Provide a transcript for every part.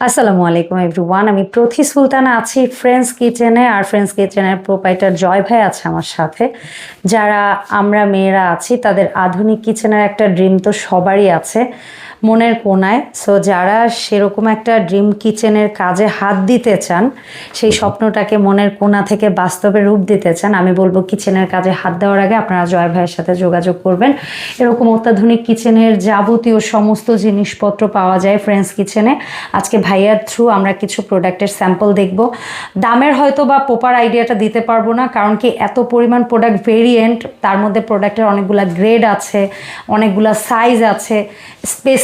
আসসালামু আলাইকুম এভরিওয়ান আমি প্রথি সুলতানা আছি ফ্রেন্ডস কিচেনে আর ফ্রেন্ডস কিচেনের প্রোপাইটার জয় ভাই আছে আমার সাথে। যারা আমরা মেয়েরা আছি, তাদের আধুনিক কিচেনের একটা ড্রিম তো সবারই আছে। মনের কোনায় সো যারা সেরকম একটা ড্রিম কিচেনের কাজে হাত দিতে চান, সেই স্বপ্নটাকে মনের কোনা থেকে বাস্তবে রূপ দিতে চান, আমি বলব কিচেনের কাজে হাত দেওয়ার আগে আপনারা জয় ভাইয়ের সাথে যোগাযোগ করবেন। এরকম অত্যাধুনিক কিচেনের যাবতীয় সমস্ত জিনিসপত্র পাওয়া যায় ফ্রেন্ডস কিচেনে আজকে ভাইয়ার থ্রু আমরা কিছু প্রোডাক্টের স্যাম্পল দেখব। দামের হয়তো বা প্রপার আইডিয়াটা দিতে পারব না, কারণ কি এত পরিমাণ প্রোডাক্ট ভেরিয়েন্ট তার মধ্যে প্রোডাক্টের অনেকগুলা গ্রেড আছে, অনেকগুলা সাইজ আছে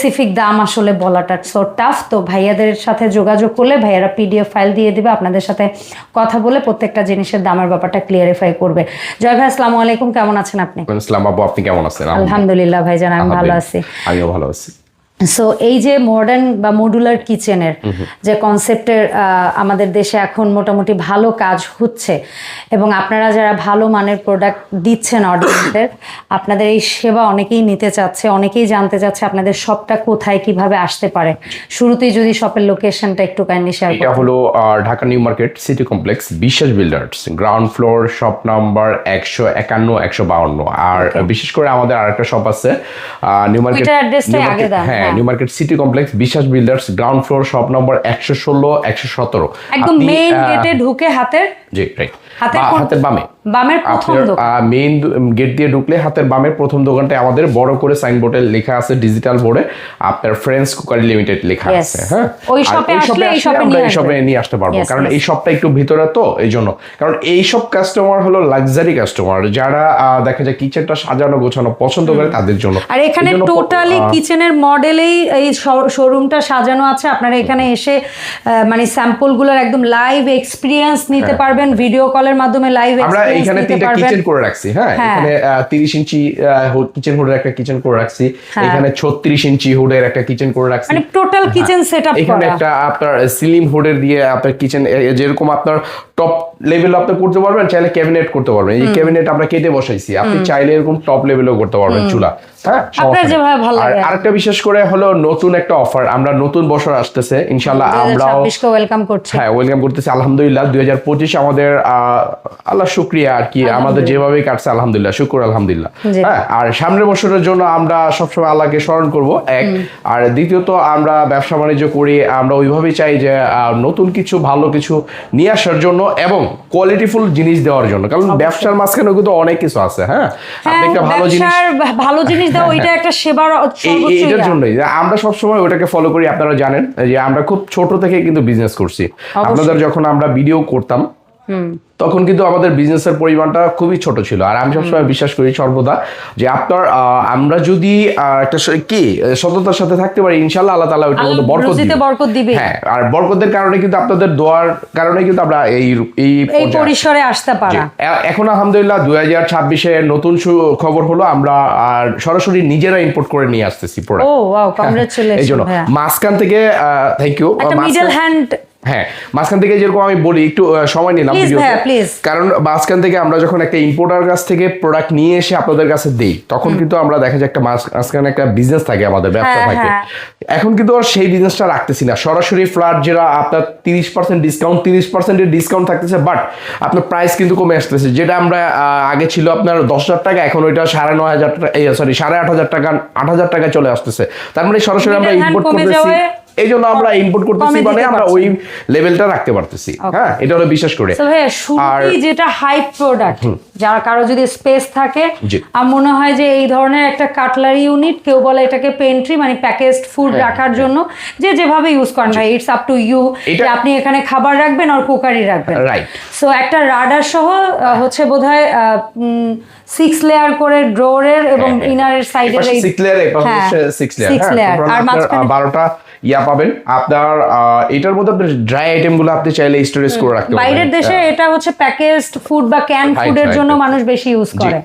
স্পেসিফিক দাম আসলে বলাটা সো টাফ তো ভাইয়াদের সাথে যোগাযোগ করলে ভাইয়ারা পিডিএফ ফাইল দিয়ে দিবে আপনাদের সাথে কথা বলে প্রত্যেকটা জিনিসের দামের ব্যাপারটা ক্লিয়ারিফাই করবে। জয় ভাই আসসালামু আলাইকুম। কেমন আছেন আপনি? ইসলাম ভাই আপনি কেমন আছেন? আলহামদুলিল্লাহ। ভাইজান আমি ভালো আছি। আমিও ভালো আছি। সো এই যে মডার্ন বা মডুলার কিচেনের যে কনসেপ্টের আমাদের দেশে এখন মোটামুটি ভালো কাজ হচ্ছে এবং আপনারা যারা ভালো মানের প্রোডাক্ট দিচ্ছেন অডিয়েন্সদের আপনাদের এই সেবা অনেকেই নিতে চাচ্ছে অনেকেই জানতে চাচ্ছে আপনাদের শপটা কোথায় কীভাবে আসতে পারে। শুরুতেই যদি শপের লোকেশনটা একটু কাইন্ডলি শেয়ার এটা হলো Dhaka new market city complex Biswas builders ground floor shop number একশো একান্ন একশো বাউন্ন। আর বিশেষ করে আমাদের আরেকটা শপ আছে নিউ মার্কেট হ্যাঁ। New market city complex Biswas builders ground floor shop number একশো ষোলো একশো সতেরো। একদম মেইন গেটে ঢুকে হাতের জি রাইট হাতের বামে। বামের প্রথম মেইন গেট দিয়ে ঢুকলে হাতের বামের প্রথম দোকানটায় আমাদের বড় করে সাইনবোর্ডে লেখা আছে ডিজিটাল বোর্ডে আপনার ফ্রেন্ডস কুকারি লিমিটেড লেখা আছে হ্যাঁ? ওই শপে আসলে এই শপে নিয়ে এই শপে নিয়ে আসতে পারব। কারণ এই শপটা একটু ভিতরে তো এই জন্য। কারণ এই সব কাস্টমার হলো লাক্সারি কাস্টমার যারা দেখা যায় কিচেনটা সাজানো গোছানো পছন্দ করে তাদের জন্য। আর এখানে টোটালি কিচেনের মডেলেই এই শোরুমটা সাজানো আছে। আপনারা এখানে এসে মানে স্যাম্পলগুলোর একদম লাইভ এক্সপিরিয়েন্স নিতে পারবেন ভিডিও কলের মাধ্যমে লাইভ হ্যাঁ। আমরা এখানে তিনটা কিচেন করে রাখছি হ্যাঁ হ্যাঁ। এখানে তিরিশ ইঞ্চি কিচেন হুডের একটা কিচেন করে রাখছি হ্যাঁ। এখানে ছত্রিশ ইঞ্চি হুডের একটা কিচেন করে রাখছি মানে টোটাল কিচেন সেটআপ করা এখানে একটা আপনার সিলিম হুডের দিয়ে আপনার কিচেন যেরকম আপনার টপ লেভেল আপনি করতে পারবেন চাইলে ক্যাবিনেট করতে পারবেন। এই ক্যাবিনেট আমরা কেটে বসাইছি। আপনি চাইলে এরকম টপ লেভেলও করতে পারবেন চুলা। হ্যাঁ? আর। আরেকটা বিশেষ করে হলো নতুন একটা অফার আমরা নতুন বছর আসতেছে ইনশাল্লাহ আমরাও কে ওয়েলকাম করছি। হ্যাঁ ওয়েলকাম করতেছি আলহামদুলিল্লাহ। দুই হাজার পঁচিশ আমাদের আহ, আল্লাহ শুক্রিয়া আর কি। আমাদের যেভাবে কাটছে আলহামদুলিল্লাহ শুক্র আলহামদুলিল্লাহ। হ্যাঁ আর সামনের বছরের জন্য আমরা সবসময় আল্লাহকে স্মরণ করব এক। আর দ্বিতীয়ত আমরা ব্যবসা বাণিজ্য করি আমরা ওইভাবেই চাই যে আহ, নতুন কিছু ভালো কিছু নিয়ে আসার জন্য এবং কোয়ালিটিফুল জিনিস দেওয়ার জন্য। কারণ ব্যবসার মাঝখানে কিন্তু অনেক কিছু আছে হ্যাঁ? হ্যাঁ আপনি একটা ভালো জিনিস ভালো জিনিস দাও ওইটা একটা সেবার এই- সর্বোচ্চ এইটার ইয়া। জন্যই। আমরা সবসময় ওটাকে ফলো করি আপনারা জানেন যে আমরা খুব ছোট থেকে কিন্তু বিজনেস করছি। আপনাদের যখন আমরা ভিডিও করতাম তখন কিন্তু আমাদের বিজনেসের পরিমাণটা খুবই ছোট ছিল। আর আমি সবসময় বিশ্বাস করি সর্বদা যে আপনার আমরা যদি একটা কি সততার সাথে থাকতে পারি ইনশাল্লাহ আল্লাহ তালা ওইটার মধ্যে বরকত দিবে। হ্যাঁ আর বরকতের কারণে কিন্তু আপনাদের দোয়ার কারণে কিন্তু আমরা এই এই পরিসরে আসতে। পারা। এখন আলহামদুলিল্লাহ দুই হাজার ছাব্বিশে নতুন খবর হলো আমরা আর সরাসরি নিজেরা ইম্পোর্ট করে নিয়ে আসতেছি প্রোডাক্ট এই জন্য। মাঝখান থেকে থ্যাংক ইউ মিডল হ্যান্ড হ্যাঁ মাঝখান থেকে যেরকম আমি বলি একটু সময় নিলাম. কারণ মাঝখান থেকে আমরা যখন একটা ইম্পোর্টার কাছ থেকে প্রোডাক্ট নিয়ে এসে আপনাদের কাছে দেই তখন কিন্তু আমরা দেখা যায় একটা মাঝখানে একটা বিজনেস থাকে আমাদের ব্যবসা হ্যাঁ, থাকে হ্যাঁ। এখন কিন্তু আর সেই বিজনেসটা রাখতেছি না। সরাসরি ফ্ল্যাট যেটা আপনার তিরিশ পার্সেন্ট ডিসকাউন্ট তিরিশ পার্সেন্টের ডিসকাউন্ট থাকতেছে বাট আপনার প্রাইস কিন্তু কমে আসতেছে। যেটা আমরা আগে ছিল আপনার দশ হাজার টাকা এখন ওইটা সাড়ে নয় হাজার টাকা সরি সাড়ে আট হাজার টাকা আট হাজার টাকায় চলে আসতেছে। তার মানে সরাসরি আমরা ইম্পোর্ট করতেছি এই জন্য আমরা ইম্পোর্ট করতেছি মানে আমরা ওই লেভেলটা রাখতে পারতেছি। হ্যাঁ এটা হলো বিশেষ করে। শুরুতেই যেটা হাই প্রোডাক্ট যার কারও যদি স্পেস থাকে আমার মনে হয় যে এই ধরনের একটা কাটলারি ইউনিট কেউ বলে এটাকে পেন্ট্রি মানে প্যাকেজড ফুড হ্যাঁ, রাখার জন্য যে যেভাবে ইউজ করেন ভাই ইটস আপ টু ইউ এটা- আপনি এখানে খাবার রাখবেন আর কুকারি রাখবেন। Right. সো একটা রাডার সহ হচ্ছে বোধহয় সিক্স লেয়ার করে ড্রোরের এবং ইনারের সাইডের সিক্স লেয়ার হ্যাঁ, সিক্স লেয়ার আর আর মাঝখানে বারোটা ইয়া পাবেন। আপনার এটার মধ্যে আপনি ড্রাই আইটেমগুলো আপনি চাইলে স্টোরেজ করে রাখতে পারবেন বাইরের দেশে এটা হচ্ছে প্যাকেজড ফুড বা ক্যান ফুডের জন্য মানুষ বেশি ইউজ করে।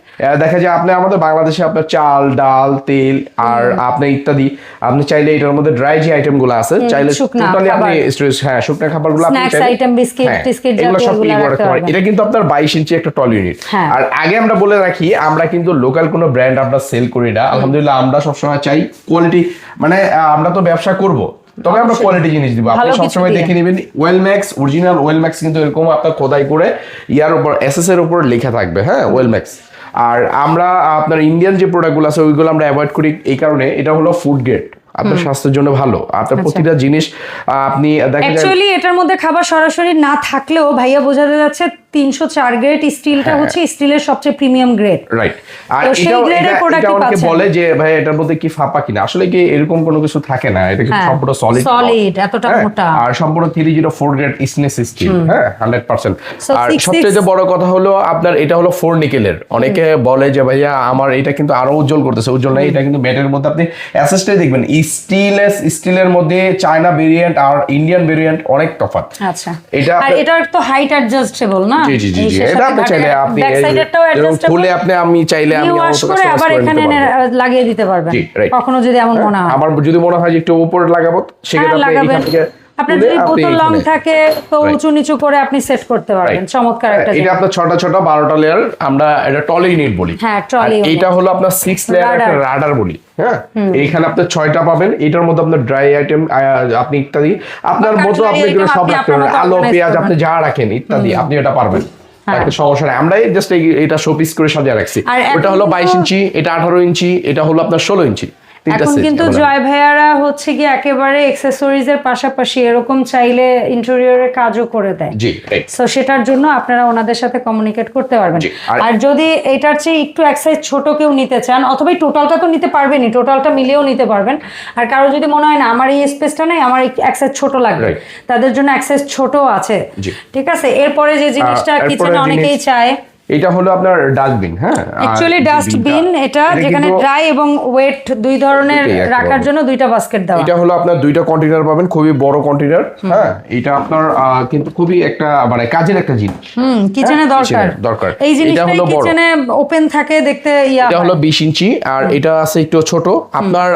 দেখা যায় আপনি আমাদের বাংলাদেশে আপনার চাল ডাল তেল আর আপনি ইত্যাদি আপনি চাইলে এটার মধ্যে ড্রাই যে আইটেমগুলো আছে চাইলে টোটালি আপনি স্টোরেজ হ্যাঁ শুকনা খাবারগুলো আপনি item, biscuit, হ্যাঁ, টিস্কিট এগুলো সব পারেন এটা কিন্তু আপনার বাইশ ইঞ্চি একটা টল ইউনিট হ্যাঁ। আর আগে আমরা বলে রাখি আমরা কিন্তু লোকাল কোনো ব্র্যান্ড আমরা সেল করি না। আলহামদুলিল্লাহ আমরা সবসময় চাই কোয়ালিটি মানে আমরা তো ব্যবসা করব। তবে আমরা কোয়ালিটি জিনিস দিব। আপনি সবসময় দেখে নেবেন well max original well max কিন্তু এরকম আপনার খোদাই করে ইয়ার উপর এসএস এর উপর লেখা থাকবে হ্যাঁ ওয়েল ম্যাক্স আর আমরা আপনার ইন্ডিয়ান যে প্রোডাক্টগুলো আছে ওইগুলো আমরা অ্যাভয়েড করি এই কারণে এটা হলো ফুড গ্রেড আপনার স্বাস্থ্যের জন্য ভালো। আপনার প্রতিটা জিনিস আপনি দেখা যায় অ্যাকচুয়ালি এটার মধ্যে খাবার সরাসরি না থাকলেও ভাইয়া বোঝাতে যাচ্ছে তিনশো চার গ্রেড স্টিলটা হ্যাঁ। হচ্ছে স্টিলের সবচেয়ে প্রিমিয়াম গ্রেড রাইট আর এটা- অনেকে। বলে যে ভাই এটার মধ্যে কি ফাঁপা কিনা? আসলে কি এরকম কোনো কিছু থাকে না। এটা কিন্তু হ্যাঁ, সম্পূর্ণ সলিড solid, এতটা মোটা। আর সম্পূর্ণ three zero four grade stainless steel হ্যাঁ হান্ড্রেড পার্সেন্ট আর সবচেয়ে বড় কথা হলো আপনার এটা হলো ফোর নিকেলের অনেকে বলে যে ভাইয়া আমার এটা কিন্তু আরও উজ্জ্বল করতেছে। উজ্জ্বল না এটা কিন্তু ম্যাটের মধ্যে আপনি অ্যাসেসটাই দেখবেন। স্টিলেস স্টিলের মধ্যে চায়না ভেরিয়েন্ট আর ইন্ডিয়ান ভেরিয়েন্ট অনেক তফাৎ। আচ্ছা। এটা আর এটার তো হাইট অ্যাডজাস্টেবল না? জি জি জি জি। এটা আপনি চাইলে আপনি খুলে আপনি আমি চাইলে আমি ওয়াশ করে আবার এখানে লাগিয়ে দিতে পারবেন। কখনো যদি এমন মনে হয়। আমার যদি মনে হয় যে একটু উপরে লাগাবো হ্যাঁ সেক্ষেত্রে আপনি এখান থেকে আপনার যদি বোতল লং থাকে তো উঁচু নিচু করে আপনি সেট করতে পারবেন। চমৎকার একটা এটা। আপনার ছটা ছটা বারোটা লেয়ার আমরা এটা টলি ইউনিট বলি। হ্যাঁ, আর এটা হলো আপনার সিক্স লেয়ার একটা রাডার বলি হ্যাঁ? এইখানে আপনি ছয়টা পাবেন এটার মধ্যে আপনার ড্রাই আইটেম আপনি ইত্যাদি আপনার মতো আপনি এগুলো সব রাখতে পারবেন। আলো পেঁয়াজ আপনি যা রাখেন ইত্যাদি আপনি এটা পারবেন। হ্যাঁ। একটা সমস্যা নেই। আমরাই জাস্ট এটা শোপিস করে সাজিয়ে রাখছি। ওটা হলো বাইশ ইঞ্চি এটা আঠারো ইঞ্চি এটা হলো আপনার ষোলো ইঞ্চি। এখন কিন্তু জয় ভাইয়ারা হচ্ছে কি একেবারে এক্সেসরিজ এর পাশাপাশি এরকম চাইলে ইন্টেরিয়রের কাজও করে দেয়। জি সো সেটার জন্য আপনারা ওনাদের সাথে কমিউনিকেট করতে পারবেন। আর- যদি এটার চেয়ে একটু এক সাইজ ছোট কেউ নিতে চান অথবা টোটালটা তো নিতে পারবেনই টোটালটা মিলিয়েও নিতে পারবেন। আর কারও যদি মনে হয় না আমার এই স্পেসটা নেই আমার এক সাইজ ছোট লাগবে। তাদের জন্য এক সাইজ ছোট আছে ঠিক আছে? এরপরে যে জিনিসটা কিচেনে অনেকেই চায় এটা হলো আপনার ডাস্টবিন হ্যাঁ? অ্যাকচুয়ালি ডাস্টবিন এটা যেখানে ড্রাই এবং ওয়েট দুই ধরনের রাখার জন্য দুইটা বাস্কেট দেওয়া। এটা হলো আপনার দুইটা কন্টেনার পাবেন খুবই বড় কন্টেনার হ্যাঁ? এটা আপনার কিন্তু খুবই একটা মানে কাজের একটা জিনিস। হুম কিচেনে হ্যাঁ, দরকার। দরকার। এই হলো কিচেনে ওপেন থাকে দেখতে ইয়া এটা হলো বিশ ইঞ্চি আর এটা আছে একটু ছোট। আপনার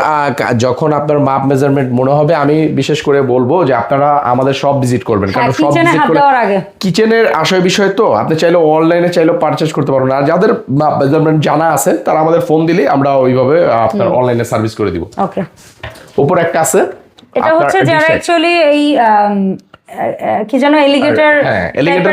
যখন আপনার মাপ মেজারমেন্ট মনে হবে আমি বিশেষ করে বলব যে আপনারা আমাদের সব ভিজিট করবেন। হ্যাঁ, কারণ সব ভিজিট করলে দেওয়ার আগে। কিচেনের আশয় বিষয় তো। আপনি চাইলে অনলাইনে চাইলে পারচেজ করতে পারবেন আর যাদের জানা আছে তারা আমাদের ফোন দিলে আমরা ওইভাবে আপনার অনলাইনে সার্ভিস করে দিব। ওকে উপর একটা আছে এটা হচ্ছে যারা। অ্যাকচুয়ালি এই কি যেন এলিগেটর হ্যাঁ,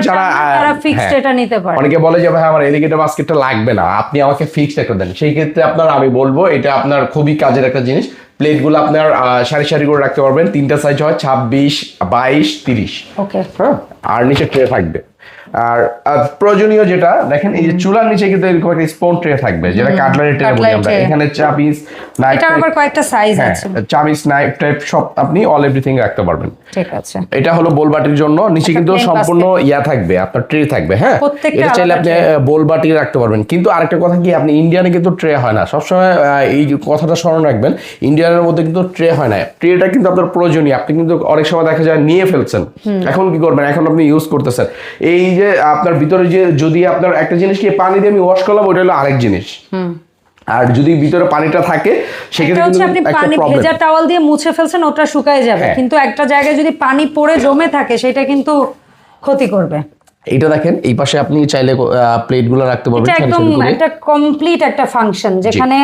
যারা, তারা ফিক্সড হ্যাঁ। এটা নিতে পারে। অনেকে বলে যে ভাই আমার এলিগেটর বাস্কেটটা লাগবে না। আপনি আমাকে ফিক্সড একটা দেন। সেই ক্ষেত্রে আপনার আমি বলব এটা আপনার খুবই কাজের একটা জিনিস। প্লেটগুলো আপনার সারি সারি করে রাখতে পারবেন। তিনটা সাইজ হয় ছাব্বিশ বাইশ তিরিশ। ওকে হ্যাঁ? আর নিচে ট্রে থাকবে। আর প্রয়োজনীয় যেটা দেখেন এই যে চুলার নিচে কিন্তু এরকম একটা স্পন ট্রে থাকবে যেটা কাটলারি ট্রে বলি আমরা। এখানে চাপিস নাইফ এটার আবার কয়েকটা সাইজ হ্যাঁ আছে। চামিচ নাইফ টাইপ সব আপনি অল এভরিথিং রাখতে পারবেন। ঠিক আছে। এটা হলো বোলবাটির জন্য। নিচে কিন্তু সম্পূর্ণ ইয়া থাকবে আপনার ট্রে থাকবে হ্যাঁ? এটা চাইলে আপনি tray। বোলবাটি রাখতে পারবেন। কিন্তু আরেকটা কথা কি আপনি ইন্ডিয়ানে কিন্তু ট্রে হয় না। সবসময় এই কথাটা স্মরণ রাখবেন ইন্ডিয়ানের মধ্যে কিন্তু ট্রে হয় না। ট্রেটা কিন্তু আপনার প্রয়োজনীয়। আপনি কিন্তু অনেক সময় দেখা যায় নিয়ে ফেলছেন। এখন কি করবেন? এখন আপনি ইউজ করতেছেন। এই যে আপনার ভিতরে যে যদি আপনার একটা জিনিসকে পানি দিয়ে আমি ওয়াশ করলাম ওইটা হলো আরেক জিনিস। আর যদি ভিতরে পানিটা থাকে সেক্ষেত্রে কিন্তু আপনি পানি ভেজা টাওয়াল দিয়ে মুছে ফেলছেন ওটা শুকায় যাবে। হ্যাঁ। কিন্তু একটা জায়গায় যদি পানি পড়ে জমে থাকে সেটা কিন্তু ক্ষতি করবে। এইটা দেখেন এই পাশে আপনি চাইলে প্লেটগুলো রাখতে পারবেন এটা একদম একটা কমপ্লিট একটা ফাংশন যেখানে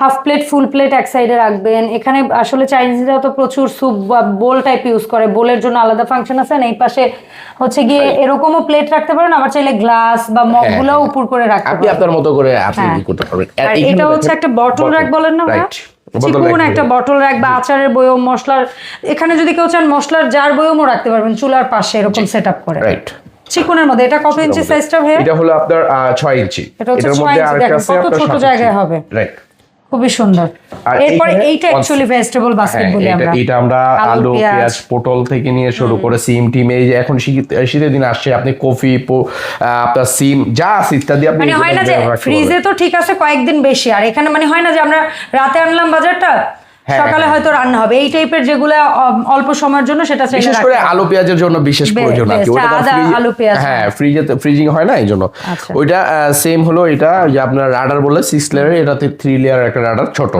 হাফ প্লেট ফুল প্লেট এক সাইডে রাখবেন। এখানে আসলে চাইনিজরা তো প্রচুর স্যুপ বা বোল টাইপ ইউজ করে। বোলের জন্য আলাদা ফাংশন আছে আর এই পাশে হচ্ছে গিয়ে এরকমও প্লেট রাখতে পারেন আবার চাইলে গ্লাস বা মগগুলো হ্যাঁ। উপর করে রাখতে আপনি আপনার মতো করে আপনি হ্যাঁ। করতে পারবেন। এটা হচ্ছে একটা বটল র্যাক বলেন না. Bottle চিকন একটা। বটল র্যাক বা আচারের বয়ম মশলার এখানে যদি কেউ চান মশলার জার বয়মও রাখতে পারবেন চুলার পাশে এরকম সেট আপ করে। রাইট চিকনের মধ্যে এটা কত ইঞ্চি সাইজটা ভাইয়া? এটা হলো আপনার আহ, ছয় ইঞ্চি এটা হচ্ছে এটার মধ্যে ইঞ্চি, আরেকটা আছে ছোট জায়গায় হবে। রাইট খুবই সুন্দর। এরপরে এইটা অ্যাকচুয়ালি ভেজিটেবল বাস্কেট বলি আমরা এটা আমরা আলু পেঁয়াজ। পটল থেকে নিয়ে শুরু করে সিম টিম এই যে এখন শীত শীতের দিন আসছে আপনি কফি আপনার সিম যা আছে ইত্যাদি আপনি মানে হয় না যে ফ্রিজে তো ঠিক আছে কয়েকদিন বেশি। আর এখানে মানে হয় না যে আমরা রাতে আনলাম বাজারটা সকালে হ্যাঁ। হয়তো রান্না হবে। এই টাইপের যেগুলো অল্প সময়ের জন্য সেটা বিশেষ করে আলু পেঁয়াজের জন্য বিশেষ প্রয়োজন আর কি। ওটা আলু, পেঁয়াজ, হ্যাঁ ফ্রিজে ফ্রিজিং হয় না এই জন্য আচ্ছা। ওইটা সেম হলো এটা যে আপনার রাডার বলে সিক্স লেয়ার এটাতে থ্রি লেয়ার একটা রাডার ছোট।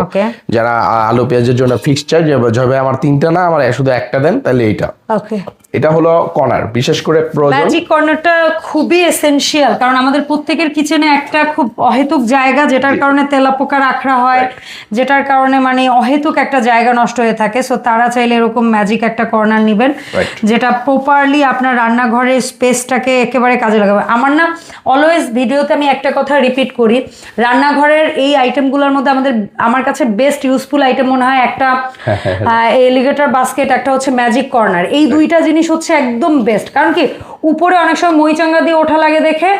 যারা আলু পেঁয়াজের জন্য ফিক্সচার যবে আমার তিনটা না আমার শুধু একটা দেন তাহলে এইটা। ওকে। এটা হলো কর্নার বিশেষ করে ম্যাজিক কর্নারটা খুবই এসেনশিয়াল কারণ আমাদের প্রত্যেকের কিচেনে একটা খুব অহেতুক জায়গা যেটার কারণে তেলাপোকা রাখা হয় যেটার কারণে মানে অহেতুক একটা জায়গা নষ্ট হয়ে থাকে। সো তারা চাইলে এরকম ম্যাজিক একটা কর্নার নেবেন যেটা প্রপারলি আপনার রান্নাঘরের স্পেসটাকে একেবারে কাজে লাগাবে। আমার না অলওয়েজ ভিডিওতে আমি একটা কথা রিপিট করি রান্নাঘরের এই আইটেমগুলোর মধ্যে আমাদের আমার কাছে বেস্ট ইউজফুল আইটেম মনে হয় একটা এলিগেটর বাস্কেট একটা হচ্ছে ম্যাজিক কর্নার এই দুইটা জিনিস হচ্ছে একদম বেস্ট কারণ কি উপরে অনেক সময় মইচাঙ্গা দিয়ে ওঠা লাগে দেখে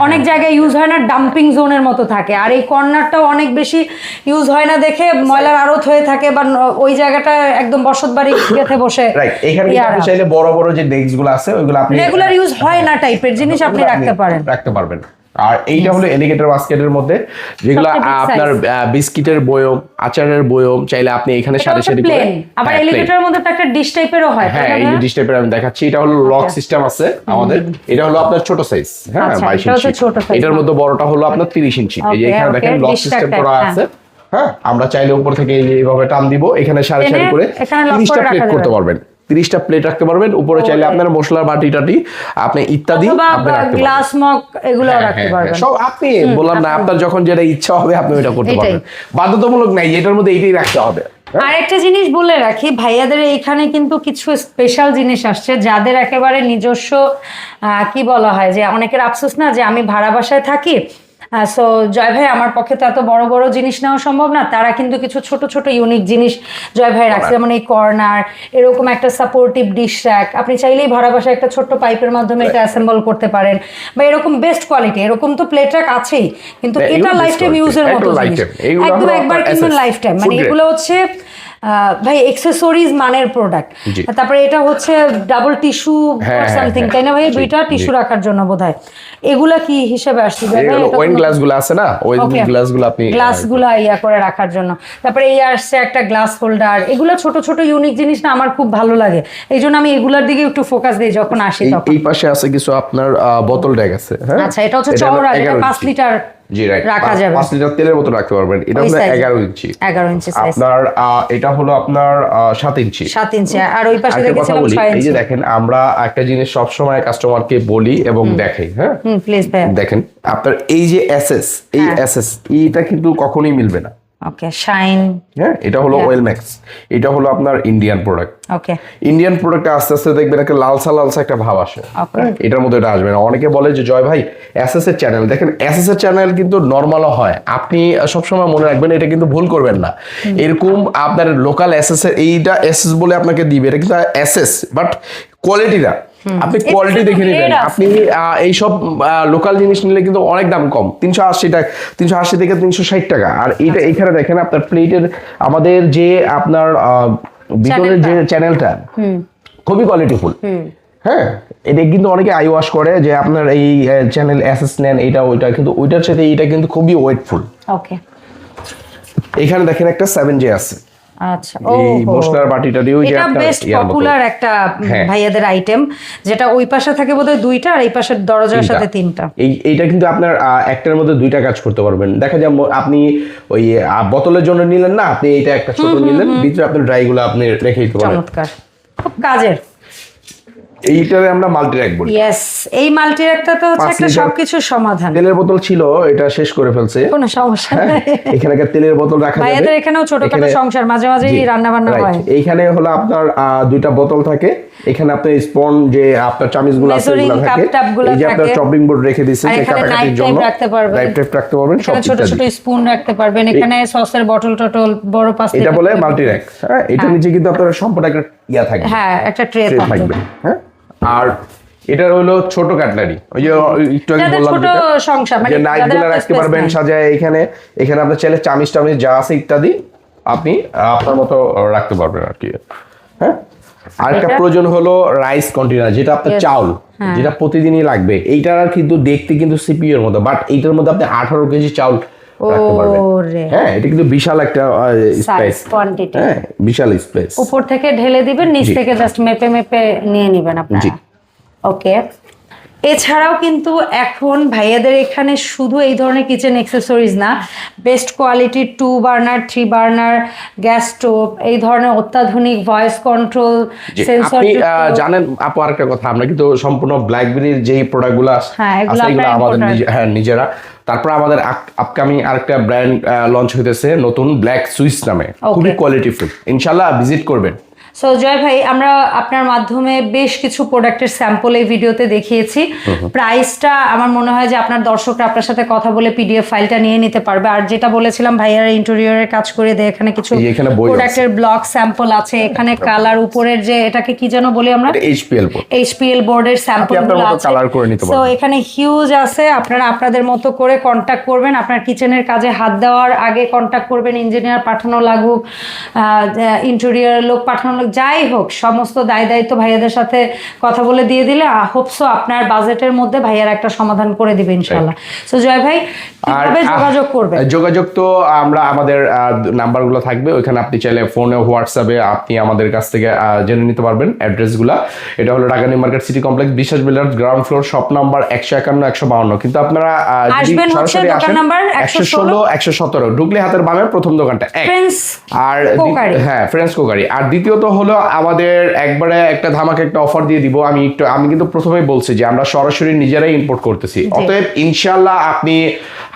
অনেক জায়গায় ইউজ হয় না ডাম্পিং জোনের মতো থাকে। আর এই কর্নারটাও অনেক বেশি ইউজ হয় না দেখে ময়লার আড়ত হয়ে থাকে বা ওই জায়গাটা একদম বসত বাড়ি গেথে বসে। রাইট এখানে আপনি চাইলে বড় বড় যে ডেস্কগুলো আছে ওইগুলো আপনি রেগুলার ইউজ হয় না টাইপের জিনিস আপনি রাখতে পারেন। রাখতে পারবেন। আর এইটা হলো এলিগেটর বাস্কেটের মধ্যে যেগুলো আপনার বিস্কিটের বয়ম আচারের বয়ম চাইলে আপনি এখানে সারি সারি করে আবার হ্যাঁ, এলিগেটরের মধ্যে তো একটা ডিশ টাইপেরও হয় হ্যাঁ এই ডিশ টাইপের আমি দেখাচ্ছি। এটা হলো লক সিস্টেম আছে আমাদের। এটা হলো আপনার ছোট সাইজ হ্যাঁ আচ্ছা, বাইশ এটা হচ্ছে ইঞ্চি। এটার মধ্যে বড়টা হলো আপনার তিরিশ ইঞ্চি। এই যে এখানে দেখেন লক সিস্টেম করা হ্যাঁ। আছে হ্যাঁ আমরা চাইলে উপর থেকে এই এইভাবে টান দিব এখানে সারি সারি করে এখানে lock তিরিশটা করে রাখা প্লেট করতে পারবেন। তিরিশটা প্লেট রাখতে পারবেন উপরে চাইলে. আপনার মশলার বাটি টাটি আপনি ইত্যাদি অথবা আপনি রাখতে গ্লাস মগ এগুলো হ্যাঁ, রাখতে হ্যাঁ, পারবেন হ্যাঁ। সব আপনি বললাম না আপনার যখন যেটা ইচ্ছা হবে আপনি ওইটা করতে পারবেন বাধ্যতামূলক নাই এটার মধ্যে এইটাই রাখতে হবে? আর একটা জিনিস বলে রাখি ভাইয়াদের এইখানে কিন্তু কিছু স্পেশাল জিনিস আসছে যাদের একেবারে নিজস্ব আহ, কি বলা হয় যে অনেকের আফসোস না যে আমি ভাড়া বাসায় থাকি সো জয় ভাই আমার পক্ষে তো এত বড় বড় জিনিস নেওয়া সম্ভব না। তারা কিন্তু কিছু ছোট ছোট ইউনিক জিনিস জয় ভাই রাখছে। যেমন এই কর্নার এরকম একটা সাপোর্টিভ ডিশ র্যাক আপনি চাইলেই ভাড়া বাসায় একটা ছোট্ট পাইপের মাধ্যমে এটা অ্যাসেম্বল করতে পারেন। বা এরকম বেস্ট কোয়ালিটি এরকম তো প্লেট র্যাক আছেই। কিন্তু এটা লাইফ টাইম ইউজের মতো জিনিস। একদম একবার কিনবেন লাইফ টাইম মানে এগুলো হচ্ছে ভাই এক্সেসরিজ মানের প্রোডাক্ট তারপরে এটা হচ্ছে ডাবল টিস্যু সামথিং। তাই না ভাই? দুইটা টিস্যু রাখার জন্য বোধহয়। এগুলা কি হিসেবে আসছে? ওয়াইন গ্লাসগুলো আছে না? ওই গ্লাসগুলো আপনি গ্লাসগুলা ইয়া করে রাখার জন্য। তারপরে এই আসছে একটা গ্লাস হোল্ডার এগুলো ছোট ছোট ইউনিক জিনিস না আমার খুব ভালো লাগে। এই জন্য আমি এগুলার দিকে একটু ফোকাস দিই যখন আসি তখন। এই পাশে আছে কিছু আপনার বোতল ড্যাগ আছে হ্যাঁ? আচ্ছা এটা হচ্ছে চওড়া 11 পাঁচ লিটার জি রাইট রাখা যাবে। পাঁচ লিটার তেলের বোতল রাখতে পারবেন। এটা হলো ইঞ্চি। ইঞ্চি সাইজ আপনার আহ, এটা হলো আপনার আহ, সাত ইঞ্চি। সাত ইঞ্চি। আর ওই পাশে কথা দেখেছিলাম বলি এই যে দেখেন আমরা একটা জিনিস সব সময় কাস্টমারকে বলি এবং দেখাই হ্যাঁ? প্লিজ ভাই দেখেন আপনার এই যে এসএস এই হ্যাঁ। এসএস কিন্তু কখনোই মিলবে না। ওকে শাইন হ্যাঁ এটা হলো. ওয়েল ম্যাক্স এটা হলো আপনার ইন্ডিয়ান প্রোডাক্ট ওকে ইন্ডিয়ান প্রোডাক্টে আস্তে আস্তে দেখবেন একটা লালসা লালসা একটা ভাব আসে। হ্যাঁ, এটার মধ্যে এটা আসবে না। অনেকে বলে যে জয় ভাই এসএস এর চ্যানেল দেখেন এসএস এর চ্যানেল কিন্তু নর্মালও হয়। আপনি সবসময় মনে রাখবেন এটা কিন্তু ভুল করবেন না। এরকম আপনার লোকাল এসএস এর এইটা এসএস বলে আপনাকে দিবে। এটা কিন্তু এসএস বাট কোয়ালিটি না। আপনি কোয়ালিটি দেখে নেবেন। আপনি এইসব লোকাল জিনিস নিলে কিন্তু অনেক দাম কম। তিনশো আশি টাকা তিনশো আশি থেকে তিনশো ষাট টাকা। আর এইটা এখানে দেখেন আপনার প্লেটের আমাদের যে আপনার ভিতরের যে চ্যানেলটা খুবই কোয়ালিটিফুল হ্যাঁ? এটা কিন্তু অনেকে আই ওয়াশ করে যে আপনার এই চ্যানেল অ্যাসেস নেন এটা ওইটা কিন্তু ওইটার সাথে এটা কিন্তু খুবই ওয়েটফুল ওকে এখানে দেখেন একটা সেভেন জে আছে। আচ্ছা এই মশলার বাটিটা দিয়ে এটা বেস্ট পপুলার একটা হ্যাঁ। ভাইয়াদের আইটেম যেটা ওই পাশে থাকে বোধহয় দুইটা আর এই পাশের দরজার সাথে তিনটা। এই এইটা কিন্তু আপনার একটার মধ্যে দুইটা কাজ করতে পারবেন। দেখা যায় আপনি ওই বোতলের জন্য নিলেন না আপনি এইটা একটা ছোট নিলেন ভিতরে আপনি ড্রাই গুলো আপনি রেখে দিতে পারেন। চমৎকার। খুব কাজের। এইটারে আমরা মাল্টি র্যাক বলি। ইয়েস এই মাল্টি একটা তো হচ্ছে একটা লিটার। সবকিছুর সমাধান। তেলের বোতল ছিল এটা শেষ করে ফেলছে। কোনো সমস্যা হ্যাঁ, নেই। এখানে একটা তেলের বোতল রাখা যাবে। ভাইয়াদের এখানেও ছোটখাটো সংসার মাঝে মাঝেই রান্না বান্না হয়। এইখানে হলো আপনার দুইটা বোতল থাকে। এখানে আপনার স্পন যে আপনার চামিচগুলো আছে cup থাকে। এই যে আপনার। চপিং বোর্ড রেখে দিয়েছেন আর যে কাটাকাটির জন্য। রাখতে পারবেন। লাইফ টাইপ রাখতে পারবেন সব ছোট ছোট স্পুন রাখতে পারবেন। এখানে সসের বটল টটল বড় পাঁচ এটা বলে মাল্টি র্যাক হ্যাঁ এটা নিচে কিন্তু আপনার সম্পূর্ণ একটা ইয়া থাকবে। হ্যাঁ একটা ট্রে থাকবে হ্যাঁ। আর এটা হলো ছোট কাটলারি। ওই যে একটু আগে বললাম ছোট সংসার মানে নাইফগুলো রাখতে পারবেন সাজায় এখানে এখানে আপনার চাইলে চামিচ টামিচ যা আছে ইত্যাদি আপনি আপনার মতো রাখতে পারবেন আর কি। হ্যাঁ? আরেকটা এটা? প্রয়োজন হলো রাইস কন্টেনার যেটা আপনার চাউল হ্যাঁ। যেটা প্রতিদিনই লাগবে। এইটার কিন্তু দেখতে কিন্তু সিপিইউ এর মতো বাট এইটার মধ্যে আপনি আঠারো কেজি চাউল রাখতে পারবেন ওরে। হ্যাঁ এটা কিন্তু বিশাল একটা স্পেস। হ্যাঁ বিশাল স্পেস উপর থেকে ঢেলে দিবেন নিচ থেকে জাস্ট মেপে মেপে নিয়ে নেবেন জি। আপনারা ওকে এছাড়াও কিন্তু এখন ভাইয়াদের এখানে শুধু এই ধরনের কিচেন অ্যাক্সেসরিজ না বেস্ট কোয়ালিটির two burner three burner gas stove এই ধরনের অত্যাধুনিক ভয়েস কন্ট্রোল সেন্সর জানেন আপু আরেকটা কথা আমরা কিন্তু সম্পূর্ণ ব্ল্যাকবেরির যেই প্রোডাক্টগুলো হ্যাঁ, আছে এগুলো আমাদের হ্যাঁ নিজেরা। তারপর আমাদের আপকামিং আরেকটা ব্র্যান্ড লঞ্চ হইতেছে নতুন ব্ল্যাক সুইস নামে। খুবই কোয়ালিটিফুল ইনশাল্লাহ ভিজিট করবেন। সো জয় ভাই আমরা আপনার মাধ্যমে বেশ কিছু প্রোডাক্টের স্যাম্পল এই ভিডিওতে দেখিয়েছি। প্রাইসটা আমার মনে হয় যে আপনার দর্শকরা আপনার সাথে কথা বলে পিডিএফ ফাইলটা নিয়ে নিতে পারবে। আর যেটা বলেছিলাম ভাইয়ার ইন্টেরিয়রের কাজ করে দেয় এখানে কিছু। প্রোডাক্টের ব্লক স্যাম্পল আছে। এখানে কালার উপরের যে এটাকে কি যেন বলি আমরা? এইচপিএল বোর্ড এইচপিএল বোর্ডের স্যাম্পল colour করে নিতে সো এখানে হিউজ আছে আপনারা আপনাদের মতো করে কন্ট্যাক্ট করবেন। আপনার কিচেনের কাজে হাত দেওয়ার আগে কন্ট্যাক্ট করবেন। ইঞ্জিনিয়ার পাঠানো লাগুক ইন্টেরিয়র লোক পাঠানো লাগুক যাই হোক সমস্ত দায় দায়িত্ব ভাইয়াদের সাথে কথা বলে দিয়ে দিলে হোপসো আপনার বাজেটের মধ্যে ভাইয়ার একটা সমাধান করে দিবে ইনশাল্লাহ সো জয় ভাই কীভাবে যোগাযোগ করবেন? যোগাযোগ তো আমরা আমাদের নাম্বারগুলো থাকবে ওইখানে আপনি চাইলে ফোনে হোয়াটসঅ্যাপে আপনি আমাদের কাছ থেকে জেনে নিতে পারবেন অ্যাড্রেসগুলো এটা হলো Dhaka new market city complex Biswas builders ground floor shop number একশো একান্ন একশো বাউন্ন। কিন্তু আপনারা সরাসরি আসেন নাম্বার একশো ষোলো। একশো সতেরো ঢুকলে হাতের বামে প্রথম দোকানটা এক। আর হ্যাঁ ফ্রেন্স কোকারি আর দ্বিতীয়ত হলো আমাদের একবারে একটা ধামাকে একটা অফার দিয়ে দিব। আমি একটু আমি কিন্তু প্রথমেই বলছি যে আমরা সরাসরি নিজেরাই ইম্পোর্ট করতেছি। অতএব ইনশাল্লাহ আপনি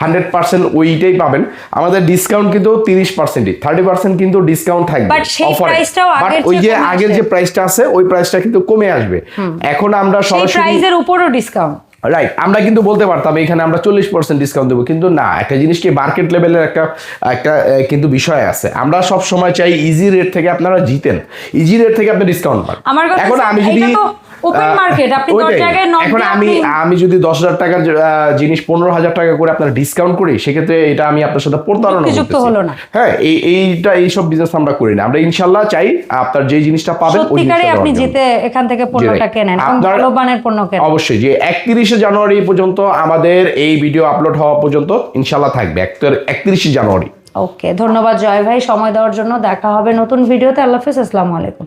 হান্ড্রেড পার্সেন্ট ওইটাই পাবেন। আমাদের ডিসকাউন্ট কিন্তু তিরিশ পার্সেন্টই থার্টি পার্সেন্ট কিন্তু ডিসকাউন্ট থাকবে But অফারে বাট ওই যে আগের। যে প্রাইসটা আছে ওই প্রাইসটা কিন্তু কমে আসবে। এখন আমরা সরাসরি উপরও ডিসকাউন্ট রাইট আমরা কিন্তু বলতে পারতাম এখানে আমরা চল্লিশ পার্সেন্ট ডিসকাউন্ট দেবো কিন্তু না একটা জিনিস কি মার্কেট লেভেলের একটা একটা কিন্তু বিষয় আছে। আমরা সব সময় চাই ইজি রেট থেকে আপনারা জিতেন ইজি রেট থেকে আপনি ডিসকাউন্ট পান। এখন আমি যদি আপনি। জায়গায় এখন আমি যদি টাকার জিনিস পনেরো হাজার টাকা করে আপনার ডিসকাউন্ট করি সেক্ষেত্রে এটা আমি আপনার সাথে প্রতারণা করতেছি। হলো না। হ্যাঁ এই এইটা বিজনেস আমরা করি না। আমরা চাই আপনার যে জিনিসটা পাবেন ওই জিনিসটা আপনি জিতে এখান থেকে পণ্যটা কেনেন আপনার- ভালো মানের পণ্য কেনেন? অবশ্যই যে একত্রিশে জানুয়ারি পর্যন্ত আমাদের এই ভিডিও আপলোড হওয়া পর্যন্ত ইনশাল্লাহ থাকবে। একত্রিশে জানুয়ারি। ওকে ধন্যবাদ জয় ভাই। সময় দেওয়ার জন্য দেখা হবে নতুন ভিডিওতে আল্লাহ হাফিজ আসসালামু আলাইকুম।